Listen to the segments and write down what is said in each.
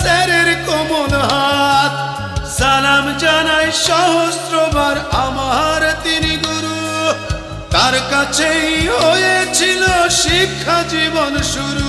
স্যারের কোমল হাত। সালাম জানাই সহস্রবার আমার তিনি গুরু। তার কাছেই হয়েছিল শিক্ষা জীবন শুরু।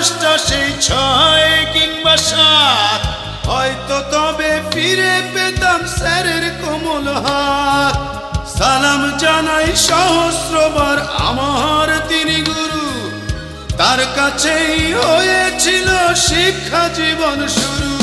বয়সটা সেই ছয় কিংবা সাত। হয়তো তবে ফিরে পেতাম স্যারের কোমল হাত। সালাম জানাই সহস্রবার আমার তিনি গুরু। তার কাছেই হয়েছিল শিক্ষা জীবন শুরু।